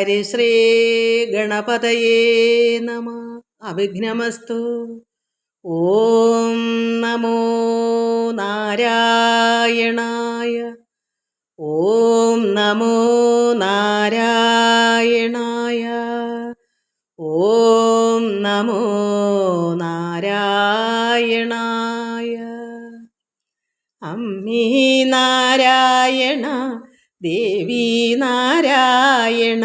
ഹരിശ്രീ ഗണപതയേ നമ അവിഘ്നമസ്തു ഓം നമോ നാരായണായ ഓം നമോ നാരായണായ ഓം നമോ നാരായണായ അമ്മീ നാരായണ ദേവി നാരായണ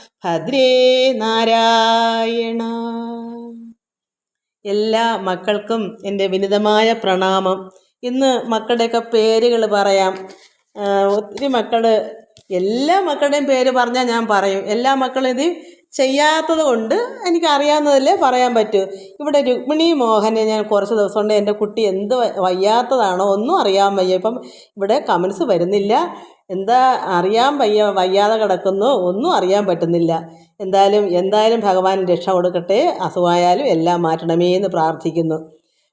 ഭദ്രേ നാരായണ. എല്ലാ മക്കൾക്കും എന്റെ വിനിതമായ പ്രണാമം. ഇന്ന് മക്കളുടെയൊക്കെ പേരുകൾ പറയാം. ഒത്തിരി മക്കൾ എല്ലാ മക്കളുടെയും പേര് പറഞ്ഞാൽ ഞാൻ പറയും. എല്ലാ മക്കളും ഇത് ചെയ്യാത്തത് കൊണ്ട് എനിക്കറിയാവുന്നതല്ലേ പറയാൻ പറ്റൂ. ഇവിടെ രുക്മിണി മോഹനെ ഞാൻ കുറച്ച് ദിവസം കൊണ്ട് എന്റെ കുട്ടി എന്ത് വയ്യാത്തതാണോ ഒന്നും അറിയാൻ വയ്യ. ഇപ്പം ഇവിടെ കമൻസ് വരുന്നില്ല. എന്താ അറിയാൻ വയ്യ വയ്യാതെ കിടക്കുന്നു ഒന്നും അറിയാൻ പറ്റുന്നില്ല. എന്തായാലും എന്തായാലും ഭഗവാൻ രക്ഷ കൊടുക്കട്ടെ അസുഖമായാലും എല്ലാം മാറ്റണമേ എന്ന് പ്രാർത്ഥിക്കുന്നു.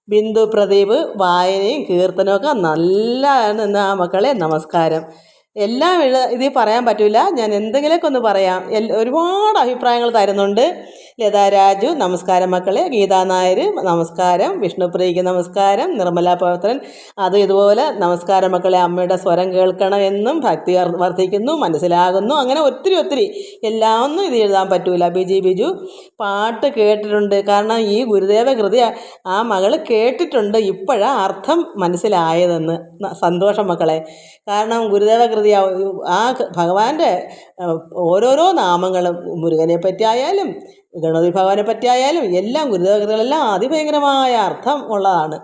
ബിന്ദു പ്രദീപ് വായനയും കീർത്തനമൊക്കെ നല്ലതാണ് എന്ന് ആ മക്കളെ നമസ്കാരം. എല്ലാം ഇതിൽ പറയാൻ പറ്റില്ല ഞാൻ എന്തെങ്കിലുമൊക്കെ ഒന്ന് പറയാം. ഒരുപാട് അഭിപ്രായങ്ങൾ തരുന്നുണ്ട്. ലതാ രാജു നമസ്കാരം മക്കളെ. ഗീതാ നായർ നമസ്കാരം. വിഷ്ണുപ്രിയയ്ക്ക് നമസ്കാരം. നിർമ്മല പവിത്രൻ അത് ഇതുപോലെ നമസ്കാരം മക്കളെ. അമ്മയുടെ സ്വരം കേൾക്കണമെന്നും ഭക്തി വർ- വർദ്ധിക്കുന്നു മനസ്സിലാകുന്നു. അങ്ങനെ ഒത്തിരി ഒത്തിരി. എല്ലാം ഒന്നും ഇത് എഴുതാൻ പറ്റൂല. ബിജി ബിജു പാട്ട് കേട്ടിട്ടുണ്ട്. കാരണം ഈ ഗുരുദേവ കൃതി ആ മകൾ കേട്ടിട്ടുണ്ട് ഇപ്പോഴാണ് അർത്ഥം മനസ്സിലായതെന്ന്. സന്തോഷം മക്കളെ. കാരണം ഗുരുദേവ കൃതി ആ ഭഗവാന്റെ ഓരോരോ നാമങ്ങളും മുരുകനെ പറ്റിയായാലും ഗണപതി ഭഗവാനെ പറ്റിയായാലും എല്ലാം ഗുരുദേവകൃതികളെല്ലാം അതിഭയങ്കരമായ അർത്ഥം ഉള്ളതാണ്.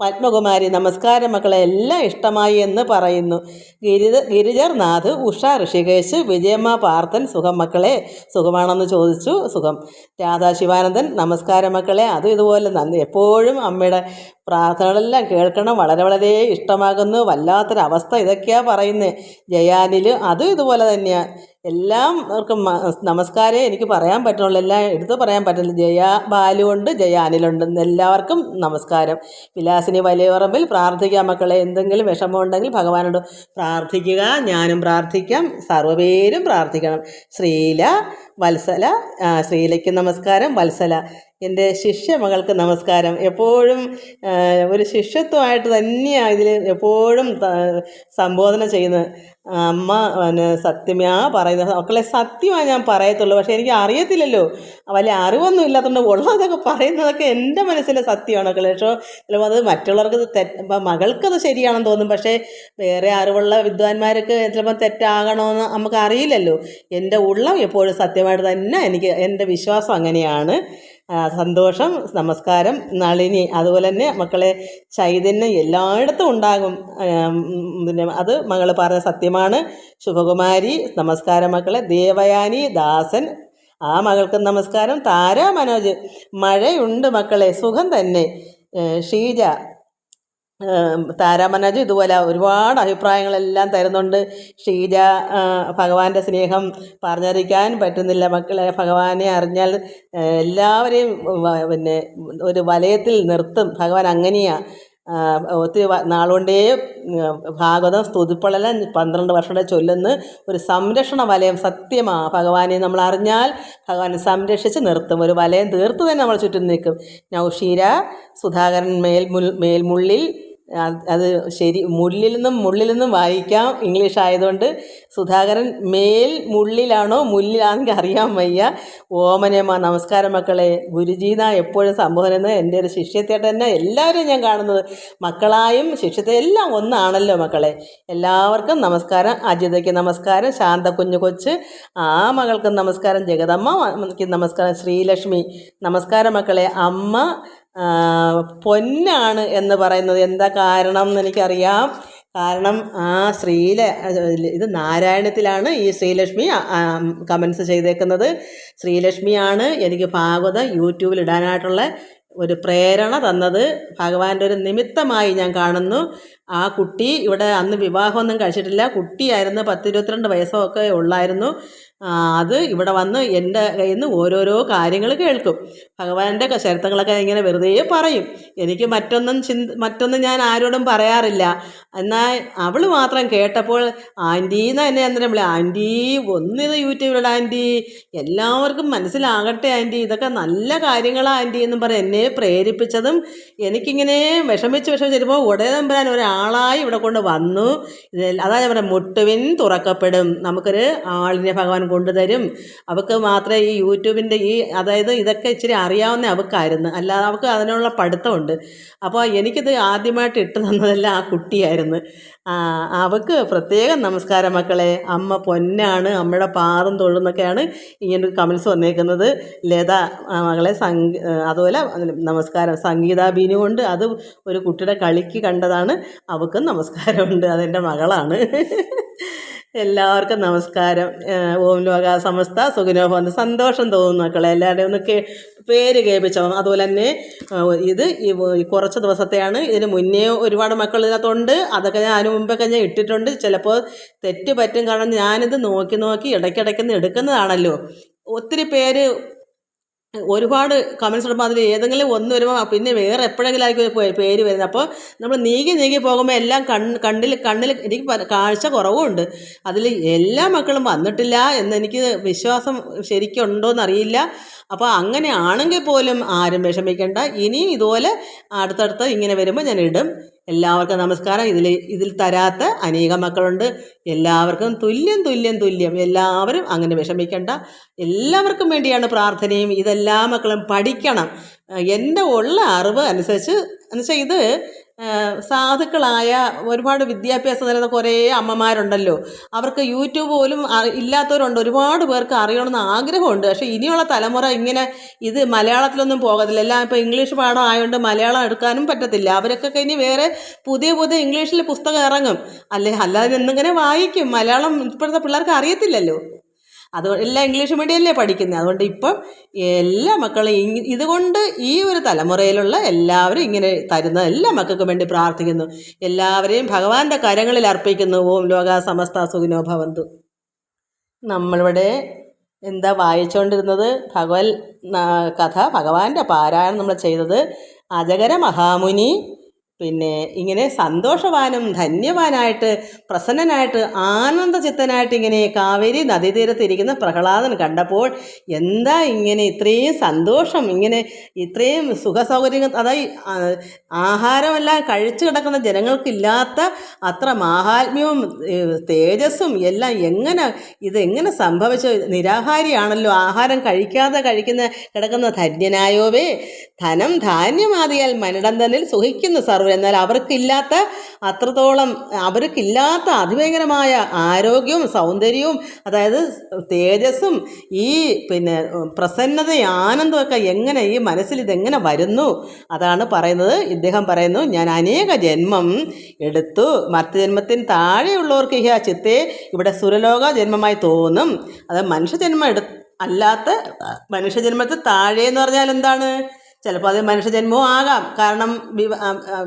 പത്മകുമാരി നമസ്കാരം മക്കളെ എല്ലാം ഇഷ്ടമായി എന്ന് പറയുന്നു. ഗിരിജ ഗിരിജർ നാഥ് ഉഷ ഋഷികേശ് വിജയമ്മ പാർത്ഥൻ സുഖം മക്കളെ സുഖമാണെന്ന് ചോദിച്ചു സുഖം. രാധാ ശിവാനന്ദൻ നമസ്കാരം മക്കളെ അതും ഇതുപോലെ നന്ദി. എപ്പോഴും അമ്മയുടെ പ്രാർത്ഥനകളെല്ലാം കേൾക്കണം വളരെ വളരെ ഇഷ്ടമാകുന്നു വല്ലാത്തൊരവസ്ഥ ഇതൊക്കെയാണ് പറയുന്നത് ജയാനിൽ അതും ഇതുപോലെ തന്നെയാണ് എല്ലാവർക്കും നമസ്കാരമേ എനിക്ക് പറയാൻ പറ്റുള്ളൂ എല്ലാം എടുത്ത് പറയാൻ പറ്റില്ല ജയ ബാലുണ്ട് ജയ അനിലുണ്ട്. എല്ലാവർക്കും നമസ്കാരം. വിലാസിനി വലിയപറമ്പിൽ പ്രാർത്ഥിക്കാം മക്കളെ. എന്തെങ്കിലും വിഷമമുണ്ടെങ്കിൽ ഭഗവാനോട് പ്രാർത്ഥിക്കുക. ഞാനും പ്രാർത്ഥിക്കാം. സർവപേരും പ്രാർത്ഥിക്കണം. ശ്രീല വത്സല ശ്രീലയ്ക്ക് നമസ്കാരം. വത്സല എന്റെ ശിഷ്യ മകൾക്ക് നമസ്കാരം. എപ്പോഴും ഒരു ശിഷ്യത്വമായിട്ട് തന്നെയാണ് ഇതിൽ എപ്പോഴും സംബോധന ചെയ്യുന്നത് അമ്മ പിന്നെ സത്യമേ പറയുന്നത് മക്കളെ സത്യമാണ് ഞാൻ പറയത്തുള്ളൂ. പക്ഷേ എനിക്ക് അറിയത്തില്ലല്ലോ. വലിയ അറിവൊന്നും ഇല്ലാത്തതുകൊണ്ട് ഉള്ളതൊക്കെ പറയുന്നതൊക്കെ എന്റെ മനസ്സിലെ സത്യമാണ് മക്കളെ. പക്ഷേ ചിലപ്പോൾ അത് മറ്റുള്ളവർക്ക് തെറ്റ് മകൾക്കത് ശരിയാണെന്ന് തോന്നും. പക്ഷേ വേറെ അറിവുള്ള വിദ്വാൻമാർക്ക് ചിലപ്പോൾ തെറ്റാകണമെന്ന് നമുക്ക് അറിയില്ലല്ലോ. എന്റെ ഉള്ളം എപ്പോഴും സത്യമായിട്ട് തന്നെ എനിക്ക് എന്റെ വിശ്വാസം അങ്ങനെയാണ്. സന്തോഷം നമസ്കാരം നളിനി അതുപോലെ തന്നെ മക്കളെ ചൈതന്യം എല്ലായിടത്തും ഉണ്ടാകും. പിന്നെ അത് മകൾ പറഞ്ഞ സത്യമാണ്. ശുഭകുമാരി നമസ്കാരം മക്കളെ. ദേവയാനി ദാസൻ ആ മകൾക്ക് നമസ്കാരം. താര മനോജ് മഴയുണ്ട് മക്കളെ സുഖം തന്നെ. ഷീജ താരാമനോജ് ഇതുപോലെ ഒരുപാട് അഭിപ്രായങ്ങളെല്ലാം തരുന്നുണ്ട്. ഷീജ ഭഗവാന്റെ സ്നേഹം പറഞ്ഞറിയിക്കാൻ പറ്റുന്നില്ല മക്കളെ. ഭഗവാനെ അറിഞ്ഞാൽ എല്ലാവരെയും പിന്നെ ഒരു വലയത്തിൽ നിർത്തും. ഭഗവാൻ അങ്ങനെയാണ് ഒത്തിരി നാളുകൊണ്ടേ ഭാഗവതം സ്തുതിപ്പളെല്ലാം പന്ത്രണ്ട് വർഷത്തെ ചൊല്ലുന്ന ഒരു സംരക്ഷണ വലയം സത്യമാണ് ഭഗവാനെ നമ്മൾ അറിഞ്ഞാൽ ഭഗവാനെ സംരക്ഷിച്ച് നിർത്തും. ഒരു വലയം തീർത്ത് തന്നെ നമ്മൾ ചുറ്റും നിൽക്കും. നൗഷീര സുധാകരൻ മേൽമുൽ മേൽമുള്ളിൽ അത് ശരി മുള്ളിൽ നിന്നും മുള്ളിൽ നിന്നും വായിക്കാം. ഇംഗ്ലീഷ് ആയതുകൊണ്ട് സുധാകരൻ മേൽ മുള്ളിലാണോ മുല്ലിലാണെങ്കിൽ അറിയാൻ വയ്യ. ഓമനയമ്മ നമസ്കാരം മക്കളെ. ഗുരുജീന എപ്പോഴും സംബോധന എന്ന് എന്റെ ഒരു ശിഷ്യത്തേട്ട് തന്നെ എല്ലാവരെയും ഞാൻ കാണുന്നത്. മക്കളായും ശിഷ്യത്തെ എല്ലാം ഒന്നാണല്ലോ മക്കളെ. എല്ലാവർക്കും നമസ്കാരം. അജിതയ്ക്ക് നമസ്കാരം. ശാന്ത കുഞ്ഞു കൊച്ച്. ആ മകൾക്കും നമസ്കാരം. ജഗദമ്മക്ക് നമസ്കാരം. ശ്രീലക്ഷ്മി നമസ്കാരം മക്കളെ. അമ്മ പൊന്നാണ് എന്ന് പറയുന്നത്. എന്താ കാരണം എന്ന് എനിക്കറിയാം. കാരണം ആ ശ്രീല ഇത് നാരായണത്തിലാണ് ഈ ശ്രീലക്ഷ്മി കമൻസ് ചെയ്തേക്കുന്നത്. ശ്രീലക്ഷ്മിയാണ് എനിക്ക് ഭാഗവത യൂട്യൂബിൽ ഇടാനായിട്ടുള്ള ഒരു പ്രേരണ തന്നത്. ഭഗവാന്റെ ഒരു നിമിത്തമായി ഞാൻ കാണുന്നു. ആ കുട്ടി ഇവിടെ അന്ന് വിവാഹമൊന്നും കഴിച്ചിട്ടില്ല. കുട്ടിയായിരുന്നു പത്ത് ഇരുപത്തിരണ്ട് വയസ്സൊക്കെ ഉള്ളായിരുന്നു. അത് ഇവിടെ വന്ന് എന്റെ കയ്യിൽ നിന്ന് ഓരോരോ കാര്യങ്ങൾ കേൾക്കും. ഭഗവാന്റെ ചരിത്രങ്ങളൊക്കെ ഇങ്ങനെ വെറുതെ പറയും. എനിക്ക് മറ്റൊന്നും ചിന്ത മറ്റൊന്നും ഞാൻ ആരോടും പറയാറില്ല. എന്നാൽ അവൾ മാത്രം കേട്ടപ്പോൾ ആന്റീന്ന് എന്നെ അന്നേരം വിളി ആന്റി ഒന്നിത് യൂട്യൂബിലുള്ള ആന്റി. എല്ലാവർക്കും മനസ്സിലാകട്ടെ ആന്റി. ഇതൊക്കെ നല്ല കാര്യങ്ങളാണ് ആന്റി എന്നും പറഞ്ഞ് എന്നെ പ്രേരിപ്പിച്ചതും എനിക്കിങ്ങനെ വിഷമിച്ച് വിഷമിച്ച് വരുമ്പോൾ പറയാൻ തമ്പുരാൻ ഒരാളായി ഇവിടെ കൊണ്ട് വന്നു. ഇത് അതാ ഞാൻ പറയാം മുട്ടുവിൻ തുറക്കപ്പെടും. നമുക്കൊരു ആളിനെ ഭഗവാൻ കൊണ്ടുതരും. അവൾക്ക് മാത്രമേ ഈ യൂട്യൂബിന്റെ ഈ അതായത് ഇതൊക്കെ ഇച്ചിരി അറിയാവുന്ന അവൾക്കായിരുന്നു അല്ലാതെ അവൾക്ക് അതിനുള്ള പഠിത്തമുണ്ട്. അപ്പോൾ എനിക്കിത് ആദ്യമായിട്ട് ഇട്ട് തന്നതെല്ലാം ആ കുട്ടിയായിരുന്നു. അവൾക്ക് പ്രത്യേകം നമസ്കാരം മക്കളെ. അമ്മ പൊന്നാണ് അമ്മയുടെ പാദം തൊഴുന്നൊക്കെയാണ് ഇങ്ങനെ കമൻസ് വന്നേക്കുന്നത്. ലത മകളെ സംഗീ അതുപോലെ നമസ്കാരം. സംഗീത ബിനു കൊണ്ട് അത് ഒരു കുട്ടിയുടെ കളിക്ക് കണ്ടതാണ്. അവൾക്കും നമസ്കാരമുണ്ട്. അതെന്റെ മകളാണ്. എല്ലാവർക്കും നമസ്കാരം. ഓം ലോക സമസ്ത സുഖനോ സന്തോഷം തോന്നുന്നു മക്കളെ. എല്ലാവരുടെയും ഒന്ന് കേ പേര് കേൾപ്പിച്ചോ? അതുപോലെ തന്നെ ഇത് കുറച്ച് ദിവസത്തെയാണ് ഇതിന് മുന്നേ ഒരുപാട് മക്കൾ ഇതിനകത്തുണ്ട്. അതൊക്കെ ഞാൻ അതിന് മുമ്പൊക്കെ ഞാൻ ഇട്ടിട്ടുണ്ട്. ചിലപ്പോൾ തെറ്റ് പറ്റും. കാരണം ഞാനിത് നോക്കി നോക്കി ഇടയ്ക്കിടയ്ക്ക് എടുക്കുന്നതാണല്ലോ. ഒത്തിരി പേര് ഒരുപാട് കമൻസ് ഇടുമ്പോൾ അതിൽ ഏതെങ്കിലും ഒന്ന് വരുമ്പോൾ പിന്നെ വേറെ എപ്പോഴെങ്കിലും ആയിരിക്കും പേര് വരുന്നത്. അപ്പോൾ നമ്മൾ നീങ്ങി നീങ്ങി പോകുമ്പോൾ എല്ലാം കണ്ണ് കണ്ണിൽ കണ്ണിൽ എനിക്ക് കാഴ്ച കുറവുമുണ്ട് അതിൽ എല്ലാ മക്കളും വന്നിട്ടില്ല എന്ന് എനിക്ക് വിശ്വാസം ശരിക്കും എന്നറിയില്ല അപ്പോൾ അങ്ങനെ ആണെങ്കിൽ പോലും ആരും വിഷമിക്കേണ്ട. ഇനിയും ഇതുപോലെ അടുത്തടുത്ത് ഇങ്ങനെ വരുമ്പോൾ ഞാൻ ഇടും. എല്ലാവർക്കും നമസ്കാരം. ഇതിൽ ഇതിൽ തരാത്ത അനേകം മക്കളുണ്ട്. എല്ലാവർക്കും തുല്യം തുല്യം തുല്യം. എല്ലാവരും അങ്ങനെ വിഷമിക്കേണ്ട. എല്ലാവർക്കും വേണ്ടിയാണ് പ്രാർത്ഥനയും. ഇതെല്ലാ മക്കളും പഠിക്കണം. എന്റെ ഉള്ള അറിവ് അനുസരിച്ച് എന്നുവെച്ചാൽ ഇത് സാധുക്കളായ ഒരുപാട് വിദ്യാഭ്യാസം തരുന്ന കുറേ അമ്മമാരുണ്ടല്ലോ. അവർക്ക് യൂട്യൂബ് പോലും ഇല്ലാത്തവരുണ്ട്. ഒരുപാട് പേർക്ക് അറിയണമെന്ന് ആഗ്രഹമുണ്ട്. പക്ഷേ ഇനിയുള്ള തലമുറ ഇങ്ങനെ ഇത് മലയാളത്തിലൊന്നും പോകത്തില്ല. എല്ലാം ഇപ്പോൾ ഇംഗ്ലീഷ് പാഠം ആയതുകൊണ്ട് മലയാളം എടുക്കാനും പറ്റത്തില്ല. അവരൊക്കെ ഇനി വേറെ പുതിയ പുതിയ ഇംഗ്ലീഷിൽ പുസ്തകം ഇറങ്ങും. അല്ലെ? അല്ലാതെ എന്നിങ്ങനെ വായിക്കും. മലയാളം ഇപ്പോഴത്തെ പിള്ളേർക്ക് അറിയത്തില്ലല്ലോ. അത് എല്ലാം ഇംഗ്ലീഷ് മീഡിയമല്ലേ പഠിക്കുന്നത് അതുകൊണ്ട് ഇപ്പം എല്ലാ മക്കളും ഇതുകൊണ്ട് ഈ ഒരു തലമുറയിലുള്ള എല്ലാവരും ഇങ്ങനെ തരുന്ന എല്ലാ മക്കൾക്കും വേണ്ടി പ്രാർത്ഥിക്കുന്നു. എല്ലാവരെയും ഭഗവാന്റെ കരങ്ങളിൽ അർപ്പിക്കുന്നു. ഓം ലോക സമസ്ത സുഖിനോ ഭവന്തു. നമ്മളിവിടെ എന്താ വായിച്ചുകൊണ്ടിരുന്നത് ഭഗവത് കഥ ഭഗവാന്റെ പാരായണം നമ്മൾ ചെയ്തത്. അജകര മഹാമുനി പിന്നെ ഇങ്ങനെ സന്തോഷവാനും ധന്യവാനായിട്ട് പ്രസന്നനായിട്ട് ആനന്ദചിത്തനായിട്ട് ഇങ്ങനെ കാവേരി നദീതീരത്തിരിക്കുന്ന പ്രഹ്ലാദൻ കണ്ടപ്പോൾ എന്താ ഇങ്ങനെ ഇത്രയും സന്തോഷം ഇങ്ങനെ ഇത്രയും സുഖസൗകര്യങ്ങൾ അതായത് ആഹാരമെല്ലാം കഴിച്ചു കിടക്കുന്ന ജനങ്ങൾക്കില്ലാത്ത അത്ര മാഹാത്മ്യവും തേജസ്സും എല്ലാം എങ്ങനെ ഇതെങ്ങനെ സംഭവിച്ചു? നിരാഹാരിയാണല്ലോ ആഹാരം കഴിക്കാതെ കഴിക്കുന്ന കിടക്കുന്ന ധന്യനായോവേ. ധനം ധാന്യമാതിയാൽ മനടന്തനിൽ സുഖിക്കുന്നു സർവ എന്നാൽ അവർക്കില്ലാത്ത അത്രത്തോളം അവർക്കില്ലാത്ത അതിഭയങ്കരമായ ആരോഗ്യവും സൗന്ദര്യവും അതായത് തേജസ്സും ഈ പിന്നെ പ്രസന്നതയും ആനന്ദമൊക്കെ എങ്ങനെ ഈ മനസ്സിൽ ഇതെങ്ങനെ വരുന്നു? അതാണ് പറയുന്നത്. ഇദ്ദേഹം പറയുന്നു ഞാൻ അനേക ജന്മം എടുത്തു. മർത്യജന്മത്തിന് താഴെയുള്ളവർക്ക് ഈ ആ ചിത്തെ ഇവിടെ സുരലോക ജന്മമായി തോന്നും. അത് മനുഷ്യജന്മം എടു അല്ലാത്ത മനുഷ്യജന്മത്തിൽ താഴെ എന്ന് പറഞ്ഞാൽ എന്താണ്? ചിലപ്പോൾ അത് മനുഷ്യജന്മവും ആകാം. കാരണം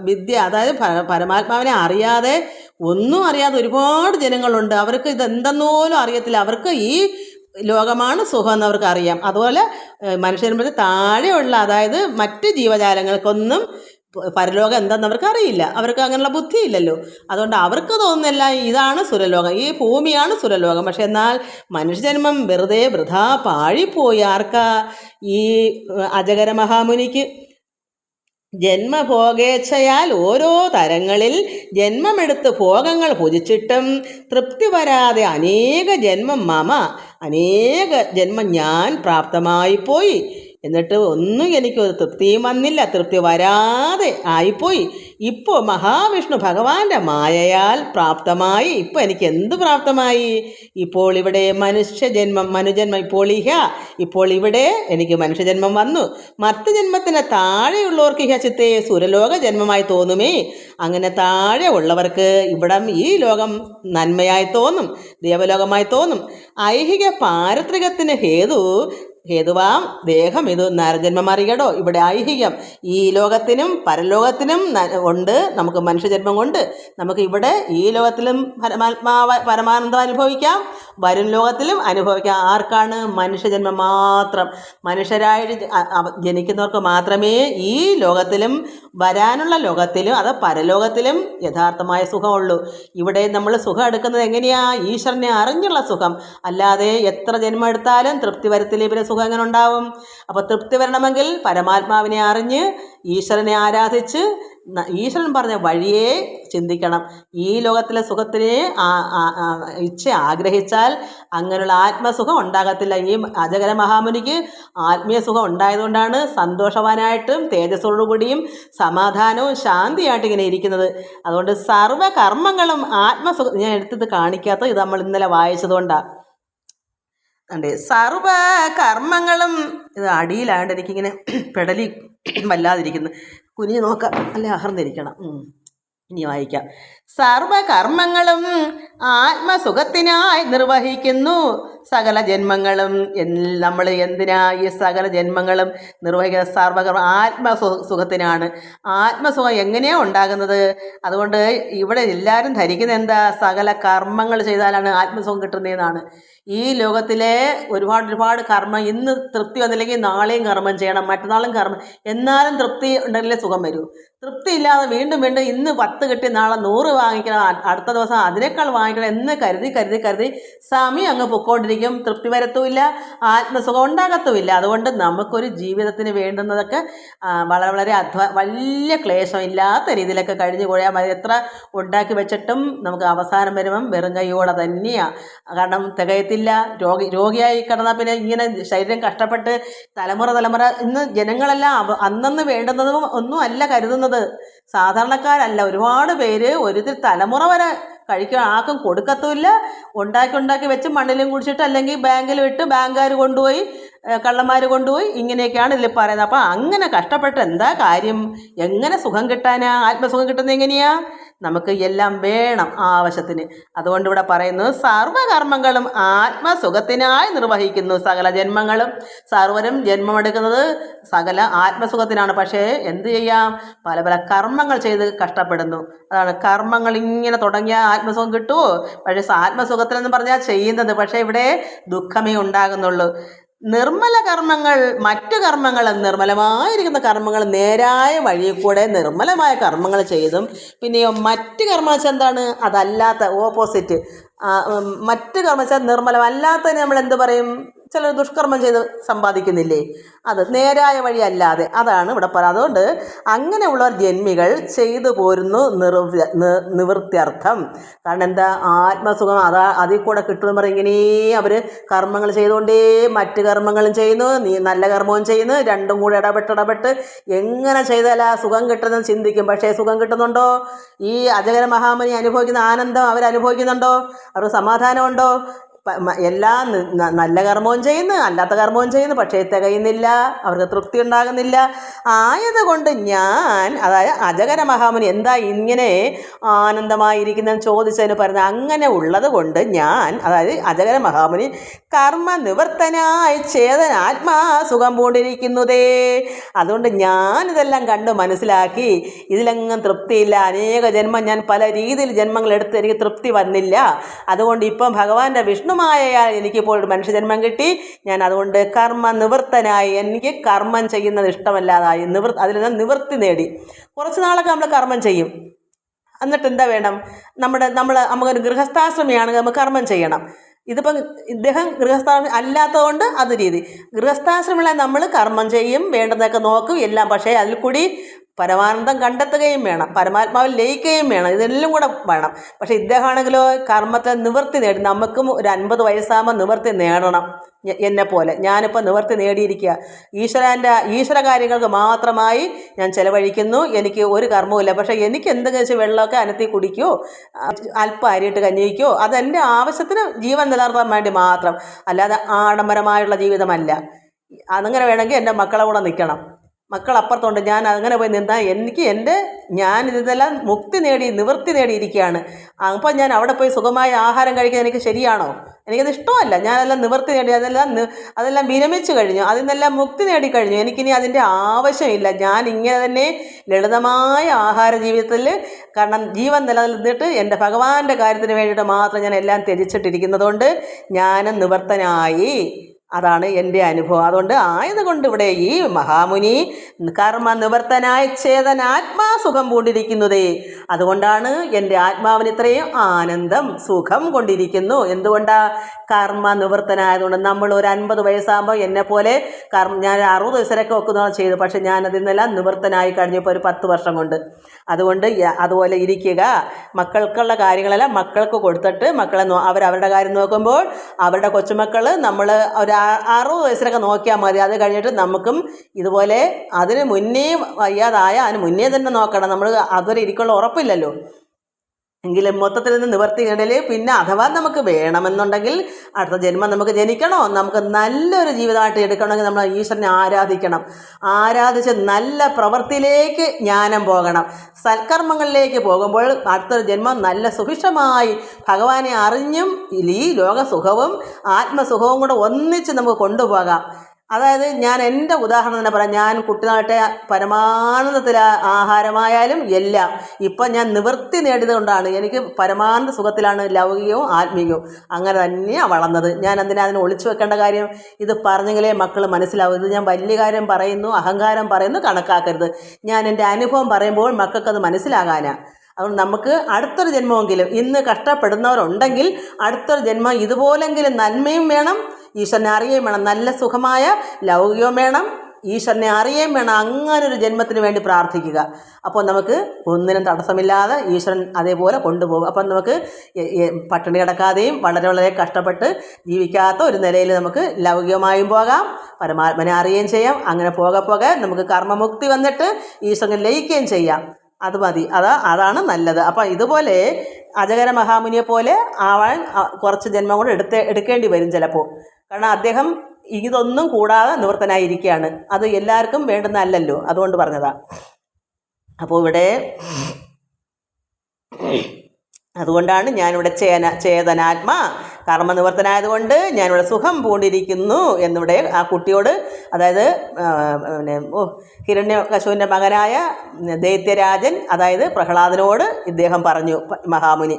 വിദ്യ അതായത് പരമാത്മാവിനെ അറിയാതെ ഒന്നും അറിയാതെ ഒരുപാട് ജനങ്ങളുണ്ട്. അവർക്ക് ഇതെന്തെന്നോലും അറിയത്തില്ല. അവർക്ക് ഈ ലോകമാണ് സുഖം എന്ന് അവർക്ക് അറിയാം അതുപോലെ മനുഷ്യജന്മത്തിൽ താഴെയുള്ള അതായത് മറ്റ് ജീവജാലങ്ങൾക്കൊന്നും പരലോകം എന്താണെന്ന് അവർക്ക് അറിയില്ല അവർക്ക് അങ്ങനെയുള്ള ബുദ്ധിയില്ലല്ലോ. അതുകൊണ്ട് അവർക്ക് തോന്നുന്നില്ല ഇതാണ് സുരലോകം. ഈ ഭൂമിയാണ് സുരലോകം. പക്ഷെ എന്നാൽ മനുഷ്യജന്മം വെറുതെ വൃഥാ പാഴിപ്പോയി. ആർക്കാ ഈ അജകര മഹാമുനിക്ക് ജന്മഭോഗേച്ഛയാൽ ഓരോ തരങ്ങളിൽ ജന്മമെടുത്ത് ഭോഗങ്ങൾ ഭുജിച്ചിട്ടും തൃപ്തി വരാതെ അനേക ജന്മം മമ അനേക ജന്മം ഞാൻ പ്രാപ്തമായി പോയി എന്നിട്ട് ഒന്നും എനിക്ക് തൃപ്തിയും വന്നില്ല. തൃപ്തി വരാതെ ആയിപ്പോയി. ഇപ്പോൾ മഹാവിഷ്ണു ഭഗവാന്റെ മായയാൽ പ്രാപ്തമായി. ഇപ്പോൾ എനിക്ക് എന്ത് പ്രാപ്തമായി? ഇപ്പോൾ ഇവിടെ മനുഷ്യജന്മം മനുജന്മം ഇപ്പോൾ ഇഹ. ഇപ്പോൾ ഇവിടെ എനിക്ക് മനുഷ്യജന്മം വന്നു. മറ്റ് ജന്മത്തിന് താഴെയുള്ളവർക്ക് ഇഹ ചിത്തേ സുരലോക ജന്മമായി തോന്നുമേ. അങ്ങനെ താഴെ ഉള്ളവർക്ക് ഇവിടം ഈ ലോകം നന്മയായി തോന്നും ദേവലോകമായി തോന്നും. ഐഹിക പാരത്രികത്തിന് ഹേതു ഹേതുവാം ദേഹം. ഇത് നരജന്മം അറിയടോ ഇവിടെ ഐഹികം. ഈ ലോകത്തിനും പരലോകത്തിനും ഉണ്ട്. നമുക്ക് മനുഷ്യജന്മം കൊണ്ട് നമുക്ക് ഇവിടെ ഈ ലോകത്തിലും പരമാത്മാവ പരമാനന്ദം അനുഭവിക്കാം. വരും ലോകത്തിലും അനുഭവിക്കാം. ആർക്കാണ് മനുഷ്യജന്മം മാത്രം? മനുഷ്യരായിട്ട് ജനിക്കുന്നവർക്ക് മാത്രമേ ഈ ലോകത്തിലും വരാനുള്ള ലോകത്തിലും അത് പരലോകത്തിലും യഥാർത്ഥമായ സുഖമുള്ളൂ. ഇവിടെ നമ്മൾ സുഖം എടുക്കുന്നത് എങ്ങനെയാണ് ഈശ്വരനെ അറിഞ്ഞുള്ള സുഖം. അല്ലാതെ എത്ര ജന്മം എടുത്താലും തൃപ്തി വരത്തില്ല ഇവരെ സുഖം എങ്ങനെ ഉണ്ടാവും? അപ്പോൾ തൃപ്തി വരണമെങ്കിൽ പരമാത്മാവിനെ അറിഞ്ഞ് ഈശ്വരനെ ആരാധിച്ച് ഈശ്വരൻ പറഞ്ഞ വഴിയെ ചിന്തിക്കണം. ഈ ലോകത്തിലെ സുഖത്തിനെ ഇച്ഛ ആഗ്രഹിച്ചാൽ അങ്ങനെയുള്ള ആത്മസുഖം ഉണ്ടാകത്തില്ല. ഈ അജകര മഹാമുനിക്ക് ആത്മീയ സുഖം ഉണ്ടായതുകൊണ്ടാണ് സന്തോഷവാനായിട്ടും തേജസ്സോടുകൂടിയും സമാധാനവും ശാന്തിയായിട്ട് ഇങ്ങനെ ഇരിക്കുന്നത്. അതുകൊണ്ട് സർവകർമ്മങ്ങളും ആത്മസുഖം ഞാൻ എടുത്തത് കാണിക്കാത്ത ഇത് നമ്മൾ ഇന്നലെ വായിച്ചതുകൊണ്ടാണ് അതെ സർവ കർമ്മങ്ങളും ഇത് അടിയിലാണ്ട് എനിക്കിങ്ങനെ പെടലി വല്ലാതിരിക്കുന്നു കുനിഞ്ഞു നോക്കാം അല്ലെ അഹർന്നിരിക്കണം. ഇനി വായിക്കാം സർവകർമ്മങ്ങളും ആത്മസുഖത്തിനായി നിർവഹിക്കുന്നു. സകല ജന്മങ്ങളും നമ്മൾ എന്തിനാ ഈ സകല ജന്മങ്ങളും നിർവഹിക്കുന്ന സർവകർമ്മ ആത്മസു സുഖത്തിനാണ് ആത്മസുഖം എങ്ങനെയാണ് ഉണ്ടാകുന്നത്? അതുകൊണ്ട് ഇവിടെ എല്ലാവരും ധരിക്കുന്ന എന്താ? സകല കർമ്മങ്ങൾ ചെയ്താലാണ് ആത്മസുഖം കിട്ടുന്നതെന്നാണ്. ഈ ലോകത്തിലെ ഒരുപാട് ഒരുപാട് കർമ്മം ഇന്ന് തൃപ്തി വന്നില്ലെങ്കിൽ നാളെയും കർമ്മം ചെയ്യണം മറ്റന്നാളും കർമ്മം. എന്നാലും തൃപ്തി ഉണ്ടെങ്കിലേ സുഖം വരൂ. തൃപ്തി ഇല്ലാതെ വീണ്ടും വീണ്ടും ഇന്ന് പത്ത് കിട്ടി നാളെ നൂറ് വാങ്ങിക്കണം. അടുത്ത ദിവസം അതിനേക്കാൾ വാങ്ങിക്കണം എന്ന് കരുതി കരുതി കരുതി സമയം അങ്ങ് പൊക്കോണ്ടിരിക്കും. തൃപ്തി വരത്തുമില്ല ആത്മസുഖം ഉണ്ടാകത്തുമില്ല. അതുകൊണ്ട് നമുക്കൊരു ജീവിതത്തിന് വേണ്ടുന്നതൊക്കെ വളരെ വളരെ അധ്വാ വലിയ ക്ലേശം ഇല്ലാത്ത രീതിയിലൊക്കെ കഴിഞ്ഞു പോയാൽ മതി. എത്ര ഉണ്ടാക്കി വെച്ചിട്ടും നമുക്ക് അവസാനം വരുമ്പം വെറും കൈയോടെ തന്നെയാണ് കാരണം തികയത്തില്ല. രോഗി രോഗിയായി കിടന്നാൽ പിന്നെ ഇങ്ങനെ ശരീരം കഷ്ടപ്പെട്ട് തലമുറ തലമുറ ഇന്ന് ജനങ്ങളെല്ലാം അന്നന്ന് വേണ്ടുന്നതും ഒന്നും അല്ല കരുതുന്നത്. സാധാരണക്കാരല്ല. ഒരുപാട് പേര് ഒരു തലമുറ വരെ കഴിക്കാൻ ആർക്കും കൊടുക്കത്തുമില്ല. ഉണ്ടാക്കി ഉണ്ടാക്കി വെച്ച് മണ്ണിലും കുടിച്ചിട്ട് അല്ലെങ്കിൽ ബാങ്കിൽ ഇട്ട് ബാങ്കുകാർ കൊണ്ടുപോയി കള്ളന്മാർ കൊണ്ടുപോയി ഇങ്ങനെയൊക്കെയാണ് ഇതിൽ പറയുന്നത്. അപ്പോൾ അങ്ങനെ കഷ്ടപ്പെട്ട് എന്താ കാര്യം? എങ്ങനെ സുഖം കിട്ടാനാ? ആത്മസുഖം കിട്ടുന്നത് എങ്ങനെയാ? നമുക്ക് എല്ലാം വേണം ആവശ്യത്തിന്. അതുകൊണ്ട് ഇവിടെ പറയുന്നു സർവകർമ്മങ്ങളും ആത്മസുഖത്തിനായി നിർവഹിക്കുന്നു സകല ജന്മങ്ങളും. സർവരും ജന്മമെടുക്കുന്നത് സകല ആത്മസുഖത്തിനാണ്. പക്ഷേ എന്ത് ചെയ്യാം? പല പല കർമ്മങ്ങൾ ചെയ്ത് കഷ്ടപ്പെടുന്നു. അതാണ് കർമ്മങ്ങൾ ഇങ്ങനെ തുടങ്ങിയ ആത്മസുഖം കിട്ടുമോ പക്ഷേ ആത്മസുഖത്തിനെന്ന് പറഞ്ഞാൽ ചെയ്യുന്നത്. പക്ഷേ ഇവിടെ ദുഃഖമേ ഉണ്ടാകുന്നുള്ളൂ. നിർമ്മല കർമ്മങ്ങൾ മറ്റു കർമ്മങ്ങൾ നിർമ്മലമായിരിക്കുന്ന കർമ്മങ്ങൾ നേരായ വഴിയിൽ കൂടെ നിർമ്മലമായ കർമ്മങ്ങൾ ചെയ്തും പിന്നെയോ മറ്റ് കർമ്മം വെച്ചാൽ എന്താണ്? അതല്ലാത്ത ഓപ്പോസിറ്റ് മറ്റ് കർമ്മം വെച്ചാൽ നിർമ്മലമല്ലാത്തതിന് നമ്മൾ എന്ത് പറയും? ചിലർ ദുഷ്കർമ്മം ചെയ്ത് സമ്പാദിക്കുന്നില്ലേ? അത് നേരായ വഴി അല്ലാതെ അതാണ് ഇവിടെ പറയുന്നത്. അതുകൊണ്ട് അങ്ങനെയുള്ളവർ ജന്മികൾ ചെയ്തു പോരുന്നു അർത്ഥം നിവൃത്യർത്ഥം. കാരണം എന്താ? ആത്മസുഖം അതാ അതിൽ കൂടെ കിട്ടുമെന്ന് പറയും ഇങ്ങനെ അവർ കർമ്മങ്ങൾ ചെയ്തുകൊണ്ടേ മറ്റ് കർമ്മങ്ങളും ചെയ്യുന്നു. നീ നല്ല കർമ്മവും ചെയ്യുന്നു. രണ്ടും കൂടെ ഇടപെട്ട് ഇടപെട്ട് എങ്ങനെ ചെയ്താലാ സുഖം കിട്ടുന്നത് ചിന്തിക്കും. പക്ഷേ സുഖം കിട്ടുന്നുണ്ടോ? ഈ അജകര മഹാമുനി അനുഭവിക്കുന്ന ആനന്ദം അവർ അനുഭവിക്കുന്നുണ്ടോ അവർക്ക് സമാധാനമുണ്ടോ? എല്ലാ നല്ല കർമ്മവും ചെയ്യുന്നു അല്ലാത്ത കർമ്മവും ചെയ്യുന്നു പക്ഷേ തികയുന്നില്ല അവർക്ക് തൃപ്തി ഉണ്ടാകുന്നില്ല. ആയതുകൊണ്ട് ഞാൻ അതായത് അജഗര മഹാമുനി എന്താ ഇങ്ങനെ ആനന്ദമായിരിക്കുന്നതെന്ന് ചോദിച്ചതിന് പറയുന്നത് അങ്ങനെ ഉള്ളത് കൊണ്ട് ഞാൻ അതായത് അജഗര മഹാമുനി കർമ്മ നിവർത്തനായി ചേതന ആത്മാ സുഖം പൂണ്ടിരിക്കുന്നതേ. അതുകൊണ്ട് ഞാനിതെല്ലാം കണ്ട് മനസ്സിലാക്കി ഇതിലെങ്ങും തൃപ്തിയില്ല. അനേക ജന്മം ഞാൻ പല രീതിയിൽ ജന്മങ്ങൾ എടുത്ത് എനിക്ക് തൃപ്തി വന്നില്ല. അതുകൊണ്ട് ഇപ്പം ഭഗവാന്റെ വിഷ്ണുമായയാൽ എനിക്കിപ്പോൾ ഒരു മനുഷ്യജന്മം കിട്ടി. ഞാൻ അതുകൊണ്ട് കർമ്മ നിവൃത്തനായി. എനിക്ക് കർമ്മം ചെയ്യുന്നത് ഇഷ്ടമല്ലാതായി. നിവൃ അതിൽ നിന്ന് നിവൃത്തി നേടി. കുറച്ച് നാളൊക്കെ നമ്മൾ കർമ്മം ചെയ്യും. എന്നിട്ട് എന്താ വേണം? നമ്മുടെ നമ്മൾ നമുക്കൊരു ഗൃഹസ്ഥാശ്രമിയാണെങ്കിൽ നമ്മൾ കർമ്മം ചെയ്യണം. ഇതിപ്പം ഇദ്ദേഹം ഗൃഹസ്ഥാശ്രമി അല്ലാത്തതുകൊണ്ട് അത് രീതി. ഗൃഹസ്ഥാശ്രമികളെ നമ്മൾ കർമ്മം ചെയ്യും വേണ്ടതൊക്കെ നോക്കും എല്ലാം. പക്ഷേ അതിൽ കൂടി പരമാനന്ദം കണ്ടെത്തുകയും വേണം പരമാത്മാവിൽ ലയിക്കുകയും വേണം ഇതെല്ലാം കൂടെ വേണം. പക്ഷേ ഇദ്ദേഹമാണെങ്കിലോ കർമ്മത്തെ നിവൃത്തി നേടി നമുക്കും ഒരു അൻപത് വയസ്സാകുമ്പോൾ നിവൃത്തി നേടണം. എന്നെ പോലെ. ഞാനിപ്പോൾ നിവർത്തി നേടിയിരിക്കുക. ഈശ്വരന്റെ ഈശ്വര കാര്യങ്ങൾക്ക് മാത്രമായി ഞാൻ ചിലവഴിക്കുന്നു. എനിക്ക് ഒരു കർമ്മവുമില്ല പക്ഷേ എനിക്ക് എന്തെങ്കിലും വെച്ച് വെള്ളമൊക്കെ അനത്തി കുടിക്കോ അല്പം അരിയിട്ട് കഞ്ഞിക്കോ അതെന്റെ ആവശ്യത്തിന് ജീവൻ നിലനിർത്താൻ വേണ്ടി മാത്രം. അല്ലാതെ ആഡംബരമായുള്ള ജീവിതമല്ല. അതങ്ങനെ വേണമെങ്കിൽ എന്റെ മക്കളെ കൂടെ നിൽക്കണം. മക്കൾ അപ്പുറത്തുണ്ട് ഞാൻ അങ്ങനെ പോയി നിന്നാൽ എനിക്ക് എന്റെ ഞാൻ ഇതെല്ലാം മുക്തി നേടി നിവൃത്തി നേടിയിരിക്കുകയാണ്. അപ്പോൾ ഞാൻ അവിടെ പോയി സുഖമായ ആഹാരം കഴിക്കാൻ എനിക്ക് ശരിയാണോ? എനിക്കത് ഇഷ്ടമല്ല. ഞാനെല്ലാം നിവൃത്തി നേടി അതെല്ലാം അതെല്ലാം വിരമിച്ചു കഴിഞ്ഞു. അതിൽ നിന്നെല്ലാം മുക്തി നേടിക്കഴിഞ്ഞു എനിക്കിനി അതിന്റെ ആവശ്യമില്ല. ഞാൻ ഇങ്ങനെ തന്നെ ലളിതമായ ആഹാര ജീവിതത്തിൽ കാരണം ജീവൻ നിലനിന്നിട്ട് എന്റെ ഭഗവാന്റെ കാര്യത്തിന് വേണ്ടിയിട്ട് മാത്രം ഞാൻ എല്ലാം ത്യജിച്ചിട്ടിരിക്കുന്നതുകൊണ്ട് ഞാനും നിവർത്തനായി. അതാണ് എന്റെ അനുഭവം. അതുകൊണ്ട് ആയതുകൊണ്ട് ഇവിടെ ഈ മഹാമുനി കർമ്മ നിവർത്തനായ ചേതനാത്മാ സുഖം പൂണ്ടിരിക്കുന്നതേ. അതുകൊണ്ടാണ് എന്റെ ആത്മാവിന് ഇത്രയും ആനന്ദം സുഖം കൊണ്ടിരിക്കുന്നു. എന്തുകൊണ്ടാ? കർമ്മ നിവർത്തനായതുകൊണ്ട് നമ്മൾ ഒരു അൻപത് വയസ്സാകുമ്പോൾ എന്നെ പോലെ കർമ്മ ഞാൻ അറുപത് വയസ്സിലൊക്കെ വെക്കുന്ന ചെയ്തു. പക്ഷെ ഞാൻ നിന്നെല്ലാം നിവർത്തനായി കഴിഞ്ഞപ്പോൾ ഒരു പത്ത് വർഷം കൊണ്ട്. അതുകൊണ്ട് അതുപോലെ ഇരിക്കുക. മക്കൾക്കുള്ള കാര്യങ്ങളെല്ലാം മക്കൾക്ക് കൊടുത്തിട്ട് മക്കളെ അവരവരുടെ കാര്യം നോക്കുമ്പോൾ അവരുടെ കൊച്ചുമക്കൾ നമ്മൾ ഒരു ആ- അറുപത് വയസ്സിനൊക്കെ നോക്കിയാൽ മതി. അത് കഴിഞ്ഞിട്ട് നമുക്കും ഇതുപോലെ അതിന് മുന്നേ വയ്യാതായ അതിന് മുന്നേ തന്നെ നോക്കണം. നമ്മൾ അതുവരെ ഇരിക്കുള്ള ഉറപ്പില്ലല്ലോ. എങ്കിലും മൊത്തത്തിൽ നിന്ന് നിവർത്തി ഇടൽ പിന്നെ അഥവാ നമുക്ക് വേണമെന്നുണ്ടെങ്കിൽ അടുത്ത ജന്മം നമുക്ക് ജനിക്കണോ? നമുക്ക് നല്ലൊരു ജീവിതമായിട്ട് എടുക്കണമെങ്കിൽ നമ്മൾ ഈശ്വരനെ ആരാധിക്കണം. ആരാധിച്ച് നല്ല പ്രവൃത്തിയിലേക്ക് ജ്ഞാനം പോകണം. സൽക്കർമ്മങ്ങളിലേക്ക് പോകുമ്പോൾ അടുത്തൊരു ജന്മം നല്ല സുഭിക്ഷമായി ഭഗവാനെ അറിഞ്ഞും ഈ ലോകസുഖവും ആത്മസുഖവും കൂടെ ഒന്നിച്ച് നമുക്ക് കൊണ്ടുപോകാം. അതായത് ഞാൻ എന്റെ ഉദാഹരണം തന്നെ പറയാം. ഞാൻ കുട്ടിനാട്ടെ പരമാനന്ദത്തിൽ ആഹാരമായാലും എല്ലാം ഇപ്പം ഞാൻ നിവൃത്തി നേടിയത് കൊണ്ടാണ് എനിക്ക് പരമാനന്ദ സുഖത്തിലാണ് ലൗകികവും ആത്മീയവും അങ്ങനെ തന്നെയാണ് വളർന്നത്. ഞാൻ എന്തിനാ അതിനെ ഒളിച്ചു വെക്കേണ്ട കാര്യം? ഇത് പറഞ്ഞെങ്കിലേ മക്കൾ മനസ്സിലാവും. ഇത് ഞാൻ വലിയ കാര്യം പറയുന്നു അഹങ്കാരം പറയുന്നു കണക്കാക്കരുത്. ഞാൻ എന്റെ അനുഭവം പറയുമ്പോൾ മക്കൾക്കത് മനസ്സിലാകാനാണ് അതുകൊണ്ട് നമുക്ക് അടുത്തൊരു ജന്മമെങ്കിലും ഇന്ന് കഷ്ടപ്പെടുന്നവരുണ്ടെങ്കിൽ അടുത്തൊരു ജന്മം ഇതുപോലെങ്കിലും നന്മയും വേണം ഈശ്വരനെ അറിയുകയും വേണം നല്ല സുഖമായ ലൗകികവും വേണം ഈശ്വരനെ അറിയുകയും വേണം അങ്ങനെ ഒരു ജന്മത്തിന് വേണ്ടി പ്രാർത്ഥിക്കുക. അപ്പോൾ നമുക്ക് ഒന്നിനും തടസ്സമില്ലാതെ ഈശ്വരൻ അതേപോലെ കൊണ്ടുപോകും. അപ്പം നമുക്ക് പട്ടിണി കിടക്കാതെയും വളരെ വളരെ കഷ്ടപ്പെട്ട് ജീവിക്കാത്ത ഒരു നിലയിൽ നമുക്ക് ലൗകികമായും പോകാം പരമാത്മനെ അറിയുകയും ചെയ്യാം. അങ്ങനെ പോകെ പോകെ നമുക്ക് കർമ്മമുക്തി വന്നിട്ട് ഈശ്വരനെ ലയിക്കുകയും ചെയ്യാം. അത് മതി. അതാ അതാണ് നല്ലത്. അപ്പം ഇതുപോലെ അജകര മഹാമുനിയെ പോലെ ആവാൻ കുറച്ച് ജന്മം കൂടെ എടുത്ത് എടുക്കേണ്ടി വരും ചിലപ്പോൾ കാരണം അദ്ദേഹം ഇതൊന്നും കൂടാതെ നിവൃത്തനായിരിക്കുകയാണ് അത് എല്ലാവർക്കും വേണ്ടുന്നതല്ലല്ലോ അതുകൊണ്ട് പറഞ്ഞതാണ് അപ്പോൾ ഇവിടെ അതുകൊണ്ടാണ് ഞാനിവിടെ ചേന ചേതനാത്മാ കർമ്മനിവർത്തനായതുകൊണ്ട് ഞാനിവിടെ സുഖം പൂണ്ടിരിക്കുന്നു എന്നിവിടെ ആ കുട്ടിയോട് അതായത് പിന്നെ ഓ ഹിരണ്യകശുവിന്റെ മകനായ ദൈത്യരാജൻ അതായത് പ്രഹ്ലാദനോട് ഇദ്ദേഹം പറഞ്ഞു മഹാമുനി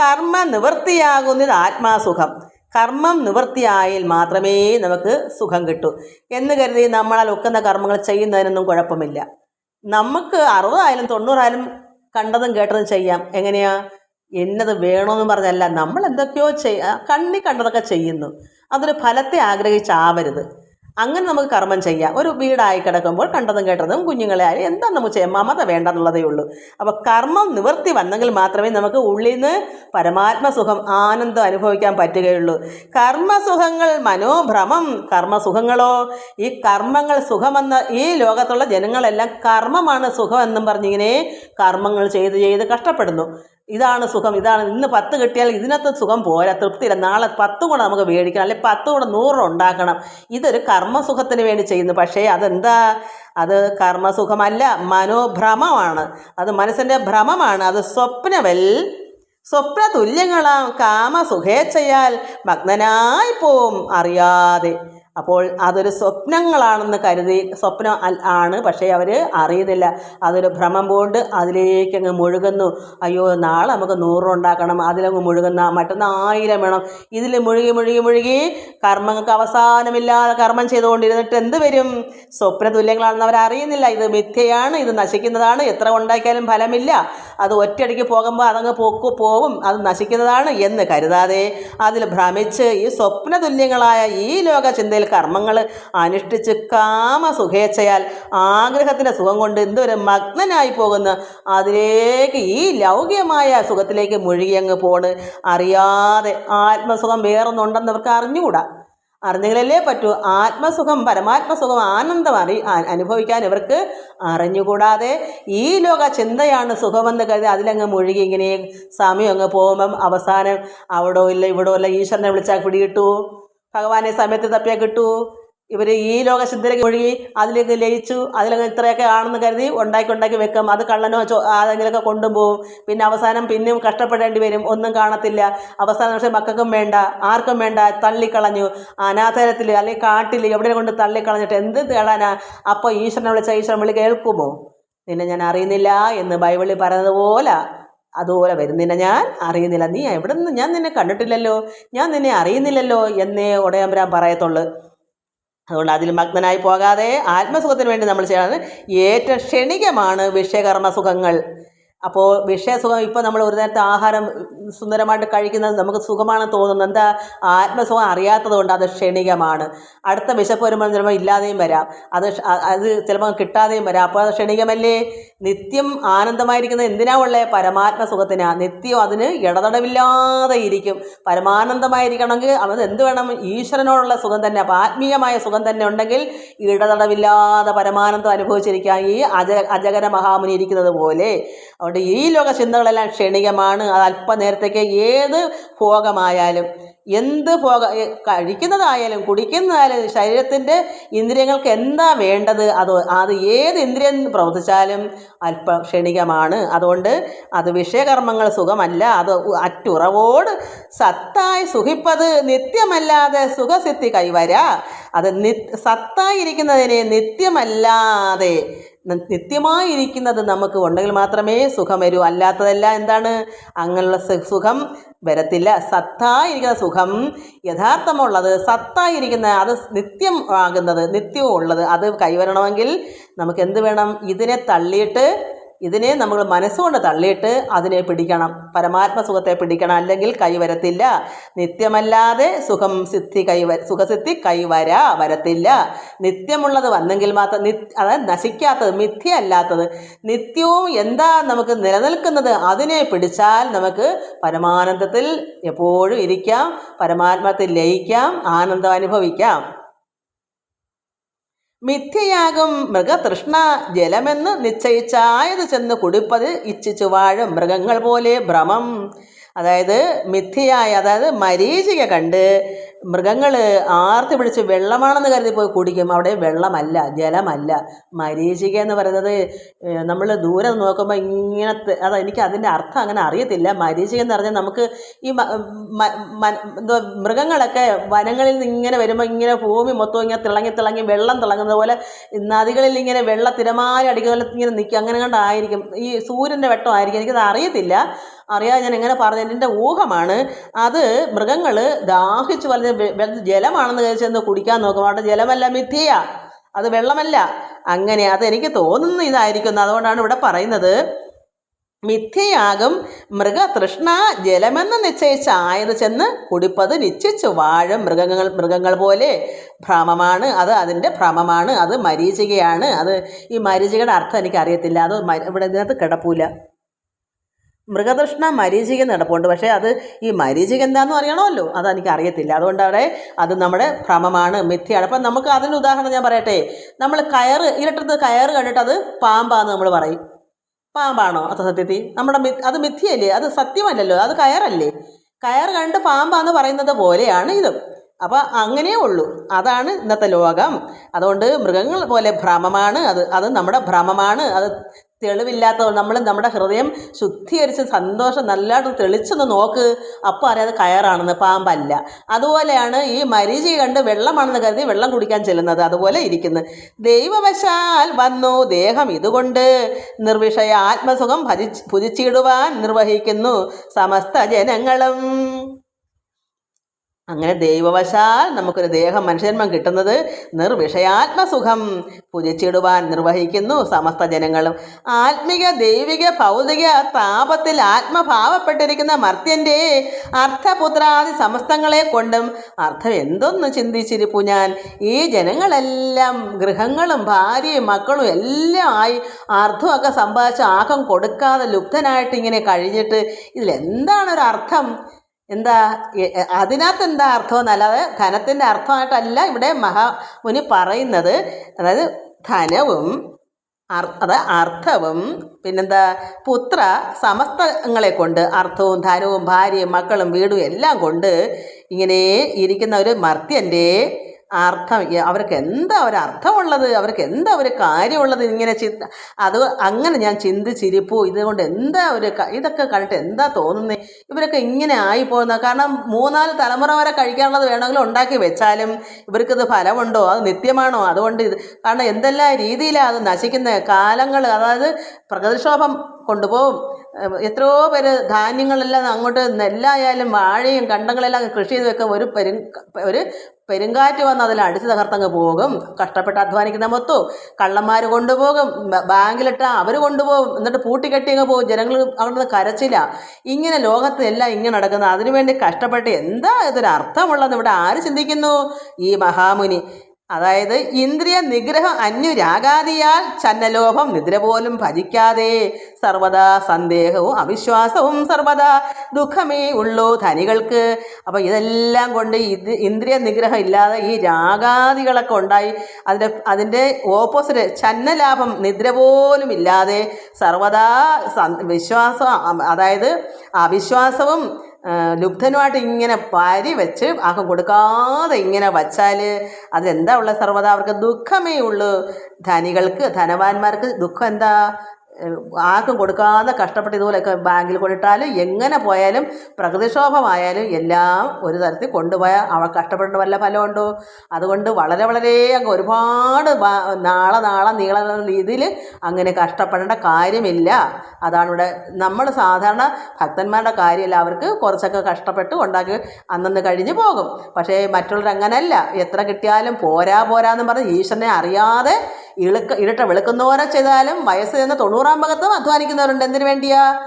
കർമ്മ നിവൃത്തിയാകുന്നത് ആത്മാസുഖം. കർമ്മം നിവൃത്തിയായാൽ മാത്രമേ നമുക്ക് സുഖം കിട്ടൂ. എന്ന് കരുതി നമ്മളാൽ ഒക്കുന്ന കർമ്മങ്ങൾ ചെയ്യുന്നതിനൊന്നും കുഴപ്പമില്ല. നമുക്ക് അറുപതായാലും തൊണ്ണൂറായാലും കണ്ടതും കേട്ടതും ചെയ്യാം. എങ്ങനെയാ? എന്നത് വേണമെന്ന് പറഞ്ഞല്ല. നമ്മൾ എന്തൊക്കെയോ ചെയ്യ കണ്ണി കണ്ടതൊക്കെ ചെയ്യുന്നു. അതൊരു ഫലത്തെ ആഗ്രഹിച്ചാവരുത്. അങ്ങനെ നമുക്ക് കർമ്മം ചെയ്യാം. ഒരു വീടായി കിടക്കുമ്പോൾ കണ്ടതും കേട്ടതും കുഞ്ഞുങ്ങളെ ആയാലും എന്താ നമുക്ക് ചെയ്യാം? മമത വേണ്ടെന്നുള്ളതേ ഉള്ളൂ. അപ്പോൾ കർമ്മം നിവർത്തി വന്നെങ്കിൽ മാത്രമേ നമുക്ക് ഉള്ളിൽ നിന്ന് പരമാത്മസുഖം ആനന്ദം അനുഭവിക്കാൻ പറ്റുകയുള്ളൂ. കർമ്മസുഖങ്ങൾ മനോഭ്രമം കർമ്മസുഖങ്ങളോ ഈ കർമ്മങ്ങൾ സുഖമെന്ന ഈ ലോകത്തുള്ള ജനങ്ങളെല്ലാം കർമ്മമാണ് സുഖമെന്നും പറഞ്ഞിങ്ങനെ കർമ്മങ്ങൾ ചെയ്ത് ചെയ്ത് കഷ്ടപ്പെടുന്നു. ഇതാണ് സുഖം ഇതാണ്. ഇന്ന് പത്ത് കിട്ടിയാൽ ഇതിനകത്ത് സുഖം പോരാ തൃപ്തിയില്ല. നാളെ പത്ത് കൂടെ നമുക്ക് മേടിക്കണം അല്ലെങ്കിൽ പത്ത് കൂടെ നൂറ് ഉണ്ടാക്കണം. ഇതൊരു കർമ്മസുഖത്തിന് വേണ്ടി ചെയ്യുന്നു. പക്ഷേ അതെന്താ? അത് കർമ്മസുഖമല്ല മനോഭ്രമമാണ്. അത് മനസ്സിന്റെ ഭ്രമമാണ്. അത് സ്വപ്നവൽ സ്വപ്ന തുല്യങ്ങളാം കാമസുഖേച്ഛയാൽ മഗ്നനായി പോവും അറിയാതെ. അപ്പോൾ അതൊരു സ്വപ്നങ്ങളാണെന്ന് കരുതി സ്വപ്നം ആണ് പക്ഷേ അവർ അറിയുന്നില്ല. അതൊരു ഭ്രമം കൊണ്ട് അതിലേക്ക് അങ്ങ് മുഴുകുന്നു. അയ്യോ നാളെ നമുക്ക് നൂറുണ്ടാക്കണം അതിലങ്ങ് മുഴുകുന്ന മറ്റൊന്ന് ആയിരം വേണം. ഇതിൽ മുഴുകി മുഴുകി മുഴുകി കർമ്മങ്ങൾക്ക് അവസാനമില്ലാതെ കർമ്മം ചെയ്തുകൊണ്ടിരുന്നിട്ട് എന്ത് വരും? സ്വപ്ന തുല്യങ്ങളാണെന്ന് അവർ അറിയുന്നില്ല. ഇത് മിഥ്യയാണ് ഇത് നശിക്കുന്നതാണ്. എത്ര ഉണ്ടാക്കിയാലും ഫലമില്ല. അത് ഒറ്റയടിക്ക് പോകുമ്പോൾ അതങ്ങ് പോക്കു പോവും. അത് നശിക്കുന്നതാണ് എന്ന് കരുതാതെ അതിൽ ഭ്രമിച്ച് ഈ സ്വപ്ന തുല്യങ്ങളായ ഈ ലോക ചിന്തയിൽ കർമ്മങ്ങൾ അനുഷ്ഠിച്ച് കാമസുഖേച്ഛയാൽ ആഗ്രഹത്തിന്റെ സുഖം കൊണ്ട് എന്തൊരു മഗ്നനായി പോകുന്ന. അതിലേക്ക് ഈ ലൗകികമായ സുഖത്തിലേക്ക് മുഴുകിയങ്ങ് പോണ്. അറിയാതെ ആത്മസുഖം വേറൊന്നുണ്ടെന്ന് അവർക്ക് അറിഞ്ഞുകൂടാ. അറിഞ്ഞെങ്കിലല്ലേ പറ്റൂ? ആത്മസുഖം പരമാത്മസുഖം ആനന്ദം അറി അനുഭവിക്കാൻ ഇവർക്ക് അറിഞ്ഞുകൂടാതെ ഈ ലോക ചിന്തയാണ് സുഖമെന്ന് കരുതി അതിലങ്ങ് മുഴുകി ഇങ്ങനെ സമയം അങ്ങ് പോകുമ്പം അവസാനം അവിടോ ഇല്ല ഇവിടോ ഇല്ല ഈശ്വരനെ വിളിച്ചാൽ പിടികിട്ടു ഭഗവാനെ സമയത്ത് തപ്പിയാൽ കിട്ടൂ. ഇവർ ഈ ലോക ചിന്തയിലേക്ക് ഒഴുകി അതിലേക്ക് ലയിച്ചു. അതിലങ്ങ് ഇത്രയൊക്കെ ആണെന്ന് കരുതി ഉണ്ടാക്കി ഉണ്ടാക്കി വെക്കും. അത് കള്ളനോ ചോ ആരെങ്കിലുമൊക്കെ കൊണ്ടുപോകും. പിന്നെ അവസാനം പിന്നെയും കഷ്ടപ്പെടേണ്ടി വരും. ഒന്നും കാണത്തില്ല. അവസാനം പക്ഷേ മക്കൾക്കും വേണ്ട. ആർക്കും വേണ്ട. തള്ളിക്കളഞ്ഞു. അനാഥരത്തിൽ അല്ലെങ്കിൽ കാട്ടിൽ എവിടെ കൊണ്ട് തള്ളിക്കളഞ്ഞിട്ട് എന്ത് തേടാനാ? അപ്പോൾ ഈശ്വരനെ വിളിച്ച ഈശ്വരൻ വിളി കേൾക്കുമോ? നിന്നെ ഞാൻ അറിയുന്നില്ല എന്ന് ബൈബിളിൽ പറയുന്നതുപോലെ അതുപോലെ വരുന്നില്ല. ഞാൻ അറിയുന്നില്ല. നീ എവിടെ നിന്ന് ഞാൻ നിന്നെ കണ്ടിട്ടില്ലല്ലോ. ഞാൻ നിന്നെ അറിയുന്നില്ലല്ലോ എന്നേ ഉടയമ്പരാൻ പറയത്തുള്ളൂ. അതുകൊണ്ട് അതിൽ മഗ്നനായി പോകാതെ ആത്മസുഖത്തിന് വേണ്ടി നമ്മൾ ചെയ്യണം. ഏറ്റവും ക്ഷണികമാണ് വിഷയകർമ്മസുഖങ്ങൾ അപ്പോൾ വിഷയസുഖം ഇപ്പോൾ നമ്മൾ ഒരു നേരത്തെ ആഹാരം സുന്ദരമായിട്ട് കഴിക്കുന്നത് നമുക്ക് സുഖമാണ് തോന്നുന്നത് എന്താ ആത്മസുഖം അറിയാത്തത് കൊണ്ട് അത് ക്ഷണികമാണ്. അടുത്ത വിശപ്പ് വരുമ്പോൾ ചിലപ്പോൾ ഇല്ലാതെയും വരാം. അത് അത് ചിലപ്പോൾ കിട്ടാതെയും വരാം. അപ്പോൾ അത് ക്ഷണികമല്ലേ? നിത്യം ആനന്ദമായിരിക്കുന്നത് എന്തിനാ ഉള്ളത് പരമാത്മ സുഖത്തിനാ നിത്യം അതിന് ഇടതടവില്ലാതെ ഇരിക്കും. പരമാനന്ദമായിരിക്കണമെങ്കിൽ അത് എന്ത് വേണം? ഈശ്വരനോടുള്ള സുഖം തന്നെ. അപ്പോൾ ആത്മീയമായ സുഖം തന്നെ ഉണ്ടെങ്കിൽ ഇടതടവില്ലാതെ പരമാനന്ദം അനുഭവിച്ചിരിക്കുക ഈ അജ അജഗര മഹാമുനി ഇരിക്കുന്നത് പോലെ. അതുകൊണ്ട് ഈ ലോക ചിന്തകളെല്ലാം ക്ഷണികമാണ്. അത് അല്പനേരത്തേക്ക് ഏത് ഭോഗമായാലും എന്ത് ഭോഗ കഴിക്കുന്നതായാലും കുടിക്കുന്നതായാലും ശരീരത്തിന്റെ ഇന്ദ്രിയങ്ങൾക്ക് എന്താ വേണ്ടത്? അത് അത് ഏത് ഇന്ദ്രിയം പ്രവർത്തിച്ചാലും അല്പം ക്ഷണികമാണ്. അതുകൊണ്ട് അത് വിഷയകർമ്മങ്ങൾ സുഖമല്ല. അത് അറ്റുറവോട് സത്തായി സുഖിപ്പത് നിത്യമല്ലാതെ സുഖസിദ്ധി കൈവരാ. അത് നി സത്തായിരിക്കുന്നതിനെ നിത്യമല്ലാതെ നിത്യമായിരിക്കുന്നത് നമുക്ക് ഉണ്ടെങ്കിൽ മാത്രമേ സുഖം വരൂ. അല്ലാത്തതല്ല എന്താണ്? അങ്ങനെയുള്ള സുഖം വരത്തില്ല. സത്തായിരിക്കുന്ന സുഖം യഥാർത്ഥമുള്ളത് സത്തായിരിക്കുന്ന അത് നിത്യം ആകുന്നത് നിത്യവും ഉള്ളത് അത് കൈവരണമെങ്കിൽ നമുക്ക് എന്ത് വേണം? ഇതിനെ തള്ളിയിട്ട് ഇതിനെ നമ്മൾ മനസ്സുകൊണ്ട് തള്ളിയിട്ട് അതിനെ പിടിക്കണം. പരമാത്മ സുഖത്തെ പിടിക്കണം. അല്ലെങ്കിൽ കൈവരത്തില്ല നിത്യമല്ലാതെ സുഖം സിദ്ധി കൈവ സുഖസിദ്ധി കൈവരാ വരത്തില്ല. നിത്യമുള്ളത് വന്നെങ്കിൽ മാത്രം നി അതായത് നശിക്കാത്തത് മിഥ്യയല്ലാത്തത് നിത്യവും എന്താ നമുക്ക് നിലനിൽക്കുന്നത് അതിനെ പിടിച്ചാൽ നമുക്ക് പരമാനന്ദത്തിൽ എപ്പോഴും ഇരിക്കാം. പരമാത്മത്തിൽ ലയിക്കാം. ആനന്ദം അനുഭവിക്കാം. മിഥ്യയാകും മൃഗതൃഷ്ണ ജലമെന്ന് നിശ്ചയിച്ചായത് ചെന്ന് കുടിപ്പത് ഇച്ഛിച്ചു വാഴും മൃഗങ്ങൾ പോലെ ഭ്രമം. അതായത് മിഥ്യയായ അതായത് മരീചിക കണ്ട് മൃഗങ്ങൾ ആർത്തി പിടിച്ച് വെള്ളമാണെന്ന് കരുതി പോയി കുടിക്കും. അവിടെ വെള്ളമല്ല ജലമല്ല. മരീചിക എന്ന് പറയുന്നത് നമ്മൾ ദൂരെ നോക്കുമ്പോൾ ഇങ്ങനത്തെ അത് എനിക്ക് അതിന്റെ അർത്ഥം അങ്ങനെ അറിയത്തില്ല. മരീചിക എന്ന് പറഞ്ഞാൽ നമുക്ക് ഈ എന്തോ മൃഗങ്ങളൊക്കെ വനങ്ങളിൽ നിന്ന് ഇങ്ങനെ വരുമ്പോൾ ഇങ്ങനെ ഭൂമി മൊത്തം ഇങ്ങനെ തിളങ്ങി തിളങ്ങി വെള്ളം തിളങ്ങുന്നത് പോലെ നദികളിൽ ഇങ്ങനെ വെള്ളം തിരമാല അടിക്കുന്ന പോലെ ഇങ്ങനെ നിൽക്കുക അങ്ങനെ കണ്ടായിരിക്കും. ഈ സൂര്യന്റെ വെട്ടമായിരിക്കും എനിക്കത് അറിയത്തില്ല. അറിയാതെ ഞാൻ എങ്ങനെ പറഞ്ഞു എന്റെ ഊഹമാണ്. അത് മൃഗങ്ങൾ ദാഹിച്ച് വലിയ ജലമാണെന്ന് കഴിച്ചെന്ന് കുടിക്കാൻ നോക്കും. അവിടെ ജലമല്ല മിഥ്യ അത് വെള്ളമല്ല. അങ്ങനെ അത് എനിക്ക് തോന്നുന്ന ഇതായിരിക്കുന്നു. അതുകൊണ്ടാണ് ഇവിടെ പറയുന്നത് മിഥ്യയാകും മൃഗതൃഷ്ണ ജലമെന്ന് നിശ്ചയിച്ച ആയത് ചെന്ന് കുടിപ്പത് നിശ്ചയിച്ചു വാഴും മൃഗങ്ങൾ മൃഗങ്ങൾ പോലെ. ഭ്രമമാണ്. അത് അതിന്റെ ഭ്രമമാണ്. അത് മരീചികയാണ്. അത് ഈ മരീചികയുടെ അർത്ഥം എനിക്ക് അറിയത്തില്ല അത് ഇവിടെ ഇതിനകത്ത് കിടപ്പൂല. മൃഗതൃഷ്ണ മരീചിക നടപ്പുണ്ട്. പക്ഷേ അത് ഈ മരീചിക എന്താണെന്ന് അറിയണമല്ലോ? അതെനിക്ക് അറിയത്തില്ല അതുകൊണ്ട് അവിടെ അത് നമ്മുടെ ഭ്രമമാണ് മിഥ്യയാണ്. അപ്പം നമുക്ക് അതിന് ഉദാഹരണം ഞാൻ പറയട്ടെ. നമ്മൾ കയറ് ഇരട്ടത്ത് കയറ് കണ്ടിട്ട് അത് പാമ്പാന്ന് നമ്മൾ പറയും. പാമ്പാണോ അത് സത്യത്തിൽ? നമ്മുടെ അത് മിഥ്യയല്ലേ? അത് സത്യമല്ലല്ലോ. അത് കയറല്ലേ? കയർ കണ്ട് പാമ്പാന്ന് പറയുന്നത് പോലെയാണ് ഇതും. അപ്പോൾ അങ്ങനെയേ ഉള്ളൂ. അതാണ് ഇന്നത്തെ ലോകം. അതുകൊണ്ട് മൃഗങ്ങൾ പോലെ ഭ്രമമാണ്. അത് അത് നമ്മുടെ ഭ്രമമാണ്. അത് തെളിവില്ലാത്ത നമ്മൾ നമ്മുടെ ഹൃദയം ശുദ്ധീകരിച്ച് സന്തോഷം നല്ലതായിട്ട് തെളിച്ചൊന്ന് നോക്ക്. അപ്പോൾ അറിയാതെ കയറാണെന്ന് പാമ്പല്ല. അതുപോലെയാണ് ഈ മരീചി കണ്ട് വെള്ളമാണെന്ന് കരുതി വെള്ളം കുടിക്കാൻ ചെല്ലുന്നത് അതുപോലെ ഇരിക്കുന്നു. ദൈവവശാൽ വന്നു ദേഹം ഇതുകൊണ്ട് നിർവിഷയ ആത്മസുഖം ഭജി ഭുജിച്ചിടുവാൻ നിർവഹിക്കുന്നു സമസ്ത ജനങ്ങളും. അങ്ങനെ ദൈവവശാൽ നമുക്കൊരു ദേഹം മനുഷ്യന്മം കിട്ടുന്നത് നിർവിഷയാത്മസുഖം പൂജിച്ചിടുവാൻ നിർവഹിക്കുന്നു സമസ്ത ജനങ്ങളും. ആത്മിക ദൈവിക ഭൗതിക താപത്തിൽ ആത്മഭാവപ്പെട്ടിരിക്കുന്ന മർത്യന്റെ അർത്ഥപുത്രാദി സമസ്തങ്ങളെ കൊണ്ടും അർത്ഥം എന്തൊന്ന് ചിന്തിച്ചിരിപ്പു ഞാൻ? ഈ ജനങ്ങളെല്ലാം ഗൃഹങ്ങളും ഭാര്യയും മക്കളും എല്ലാം ആയി അർത്ഥമൊക്കെ സമ്പാദിച്ച് ആക്കം കൊടുക്കാതെ ലുപ്തനായിട്ട് ഇങ്ങനെ കഴിഞ്ഞിട്ട് ഇതിലെന്താണൊരർത്ഥം എന്താ അതിനകത്ത് എന്താ അർത്ഥം? എന്നല്ലാതെ ധനത്തിന്റെ അർത്ഥമായിട്ടല്ല ഇവിടെ മഹാമുനി പറയുന്നത്. അതായത് ധനവും അർ- അത് അർത്ഥവും പിന്നെന്താ പുത്ര സമസ്തങ്ങളെ കൊണ്ട് അർത്ഥവും ധനവും ഭാര്യയും മക്കളും വീടും എല്ലാം കൊണ്ട് ഇങ്ങനെ ഇരിക്കുന്ന ഒരു മർത്യന്റെ അർത്ഥം അവർക്ക് എന്താ ഒരു അർത്ഥമുള്ളത്? അവർക്ക് എന്താ ഒരു കാര്യമുള്ളത്? ഇങ്ങനെ ചിന്ത അത് അങ്ങനെ ഞാൻ ചിന്തിച്ചിരിപ്പു. ഇതുകൊണ്ട് എന്താ ഒരു ഇതൊക്കെ കണ്ടിട്ട് എന്താ തോന്നുന്നത് ഇവരൊക്കെ ഇങ്ങനെ ആയി പോകുന്നത് കാരണം മൂന്നാൽ തലമുറ വരെ കഴിക്കാനുള്ളത് വേണമെങ്കിൽ ഉണ്ടാക്കി വെച്ചാലും ഇവർക്കിത് ഫലമുണ്ടോ? അത് നിത്യമാണോ? അതുകൊണ്ട് ഇത് കാരണം എന്തെല്ലാം രീതിയിലാണ് അത് നശിക്കുന്ന? കാലങ്ങൾ അതായത് പ്രകൃതിക്ഷോഭം കൊണ്ടുപോകും. എത്രയോ പേര് ധാന്യങ്ങളെല്ലാം അങ്ങോട്ട് നെല്ലായാലും വാഴയും കണ്ടങ്ങളെല്ലാം കൃഷി ചെയ്ത് വെക്കും. ഒരു പെരു ഒരു പെരുങ്കാറ്റ് വന്ന് അതിൽ അടിച്ചു തകർത്തങ്ങ് പോകും. കഷ്ടപ്പെട്ട് അധ്വാനിക്കുന്ന മൊത്തവും. കള്ളന്മാർ കൊണ്ടുപോകും. ബാങ്കിലിട്ട അവർ കൊണ്ടുപോകും. എന്നിട്ട് പൂട്ടിക്കെട്ടി അങ്ങ് പോകും. ജനങ്ങൾ അവിടുന്ന് കരച്ചില്ല ഇങ്ങനെ ലോകത്ത് എല്ലാം ഇങ്ങനെ നടക്കുന്നത് അതിനുവേണ്ടി കഷ്ടപ്പെട്ട് എന്താ ഇതൊരു അർത്ഥമുള്ളത് ഇവിടെ ആര് ചിന്തിക്കുന്നു? ഈ മഹാമുനി. അതായത് ഇന്ദ്രിയ നിഗ്രഹം അന്യുരാഗാതിയാൽ ചന്നലോഭം നിദ്ര പോലും ഭജിക്കാതെ സർവദാ സന്ദേഹവും അവിശ്വാസവും സർവദാ ദുഃഖമേ ഉള്ളൂ ധനികൾക്ക്. അപ്പോൾ ഇതെല്ലാം കൊണ്ട് ഇത് ഇന്ദ്രിയ നിഗ്രഹം ഇല്ലാതെ ഈ രാഗാദികളൊക്കെ ഉണ്ടായി അതിന്റെ അതിന്റെ ഓപ്പോസിറ്റ് ചന്നലാഭം നിദ്ര പോലും ഇല്ലാതെ സർവദാ വിശ്വാസം അതായത് അവിശ്വാസവും ലുബ്ധനുമായിട്ട് ഇങ്ങനെ പരി വെച്ച് ആർക്കും കൊടുക്കാതെ ഇങ്ങനെ വച്ചാൽ അതെന്താ ഉള്ള സർവത അവർക്ക് ദുഃഖമേ ഉള്ളൂ. ധനികൾക്ക് ധനവാന്മാർക്ക് ദുഃഖം എന്താ? ആർക്കും കൊടുക്കാതെ കഷ്ടപ്പെട്ട് ഇതുപോലെയൊക്കെ ബാങ്കിൽ കൊണ്ടിട്ടാലും എങ്ങനെ പോയാലും പ്രകൃതിക്ഷോഭമായാലും എല്ലാം ഒരു തരത്തിൽ കൊണ്ടുപോയാൽ അവൾ കഷ്ടപ്പെടേണ്ട വല്ല ഫലമുണ്ടോ? അതുകൊണ്ട് വളരെ വളരെ അങ്ങ് ഒരുപാട് നാളെ നാളെ നീള രീതിയിൽ അങ്ങനെ കഷ്ടപ്പെടേണ്ട കാര്യമില്ല. അതാണ് ഇവിടെ നമ്മൾ സാധാരണ ഭക്തന്മാരുടെ കാര്യമല്ല അവർക്ക് കുറച്ചൊക്കെ കഷ്ടപ്പെട്ട് ഉണ്ടാക്കി അന്നന്ന് കഴിഞ്ഞ് പോകും. പക്ഷേ മറ്റുള്ളവർ അങ്ങനല്ല എത്ര കിട്ടിയാലും പോരാ പോരാന്ന് പറഞ്ഞ് ഈശ്വരനെ അറിയാതെ ഇളുക്ക ഇരട്ട വെളുക്കുന്നവരെ ചെയ്താലും വയസ്സ് ചെന്ന് തൊണ്ണൂറാം ഭാഗത്തും അധ്വാനിക്കുന്നവരുണ്ട്. എന്തിനു വേണ്ടിയാ?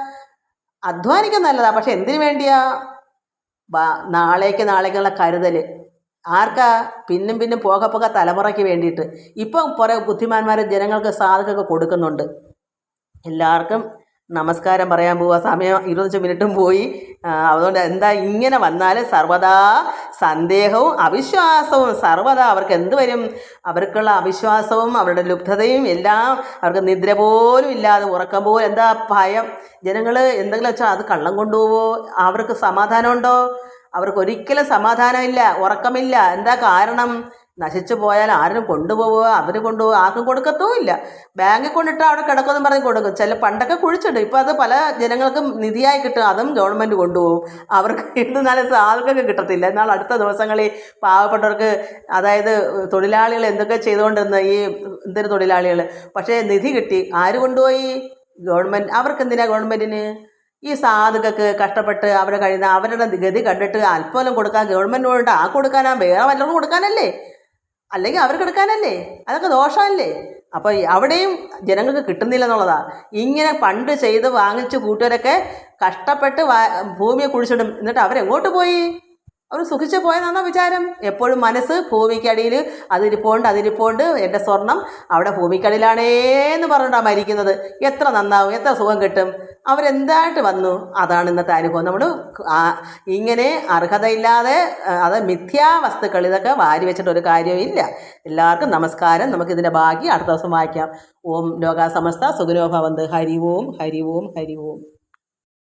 അധ്വാനിക്കുന്ന നല്ലതാ. പക്ഷെ എന്തിനു വേണ്ടിയാ? നാളേക്ക് നാളേക്കുള്ള കരുതൽ ആർക്കാ? പിന്നും പിന്നും പോക പോക തലമുറയ്ക്ക് വേണ്ടിയിട്ട്. ഇപ്പം കുറേ ബുദ്ധിമാന്മാർ ജനങ്ങൾക്ക് സാധകമൊക്കെ കൊടുക്കുന്നുണ്ട്. എല്ലാവർക്കും നമസ്കാരം പറയാൻ പോവുക സമയം ഇരുപത്തഞ്ച് മിനിറ്റും പോയി. അതുകൊണ്ട് എന്താ ഇങ്ങനെ വന്നാൽ സർവദാ സന്ദേഹവും അവിശ്വാസവും സർവദാ അവർക്ക് എന്ത് വരും? അവർക്കുള്ള അവിശ്വാസവും അവരുടെ ലുബ്ധതയും എല്ലാം അവർക്ക് നിദ്ര പോലും ഇല്ലാതെ ഉറക്കം പോലും. എന്താ ഭയം? ജനങ്ങൾ എന്തെങ്കിലും വെച്ചാൽ അത് കള്ളം കൊണ്ടുപോവോ? അവർക്ക് സമാധാനമുണ്ടോ? അവർക്ക് ഒരിക്കലും സമാധാനമില്ല ഉറക്കമില്ല. എന്താ കാരണം? നശിച്ചു പോയാൽ ആരും കൊണ്ടുപോവുക അവർ കൊണ്ടുപോവുക ആർക്കും കൊടുക്കത്തുമില്ല ബാങ്കിൽ കൊണ്ടിട്ട് അവിടെ കിടക്കുമെന്ന് പറഞ്ഞ് കൊടുക്കും. ചില പണ്ടൊക്കെ കുഴിച്ചിട്ട് ഇപ്പോൾ അത് പല ജനങ്ങൾക്കും നിധിയായി കിട്ടും. അതും ഗവൺമെന്റ് കൊണ്ടുപോകും. അവർക്ക് ഇന്ന് നല്ല സാധനമൊക്കെ കിട്ടത്തില്ല. എന്നാൽ അടുത്ത ദിവസങ്ങളിൽ പാവപ്പെട്ടവർക്ക് അതായത് തൊഴിലാളികൾ എന്തൊക്കെ ചെയ്തുകൊണ്ടിരുന്ന ഈ എന്തൊരു തൊഴിലാളികൾ? പക്ഷേ നിധി കിട്ടി. ആര് കൊണ്ടുപോയി? ഗവൺമെന്റ് അവർക്ക് എന്തിനാ ഗവൺമെന്റിന് ഈ സാധുക്കൾക്ക് കഷ്ടപ്പെട്ട് അവരെ കഴിയുന്ന അവരുടെ ഗതി കണ്ടിട്ട് അല്പം കൊടുക്കാൻ ഗവൺമെന്റ് കൊണ്ട് ആ കൊടുക്കാനാ വേറെ വല്ലതും കൊടുക്കാനല്ലേ? അല്ലെങ്കിൽ അവർക്ക് എടുക്കാനല്ലേ? അതൊക്കെ ദോഷമല്ലേ? അപ്പോൾ അവിടെയും ജനങ്ങൾക്ക് കിട്ടുന്നില്ല എന്നുള്ളതാ ഇങ്ങനെ പണ്ട് ചെയ്ത് വാങ്ങിച്ച് കൂട്ടുകാരൊക്കെ കഷ്ടപ്പെട്ട് ഭൂമിയെ കുഴിച്ചിടും. എന്നിട്ട് അവരെങ്ങോട്ട് പോയി? അവർ സുഖിച്ച് പോയെന്നാണോ വിചാരം? എപ്പോഴും മനസ്സ് ഭൂമിക്കടിയിൽ അതിരിപ്പോണ്ട് അതിരിപ്പോണ്ട്. എന്റെ സ്വർണം അവിടെ ഭൂമിക്കടിയിലാണേന്ന് പറഞ്ഞിട്ടാണ് മരിക്കുന്നത്. എത്ര നന്നാവും എത്ര സുഖം കിട്ടും. അവരെന്തായിട്ട് വന്നു? അതാണ് ഇന്നത്തെ അനുഭവം. നമ്മൾ ഇങ്ങനെ അർഹതയില്ലാതെ അത് മിഥ്യാവസ്തുക്കൾ ഇതൊക്കെ വാരി വെച്ചിട്ട് ഒരു കാര്യമില്ല എല്ലാവർക്കും നമസ്കാരം. നമുക്കിതിന്റെ ബാക്കി അടുത്ത ദിവസം വായിക്കാം. ഓം ലോകാസമസ്ത സുഗുനോഭവന്ത് ഹരി ഓം ഹരി ഓം ഹരി ഓം.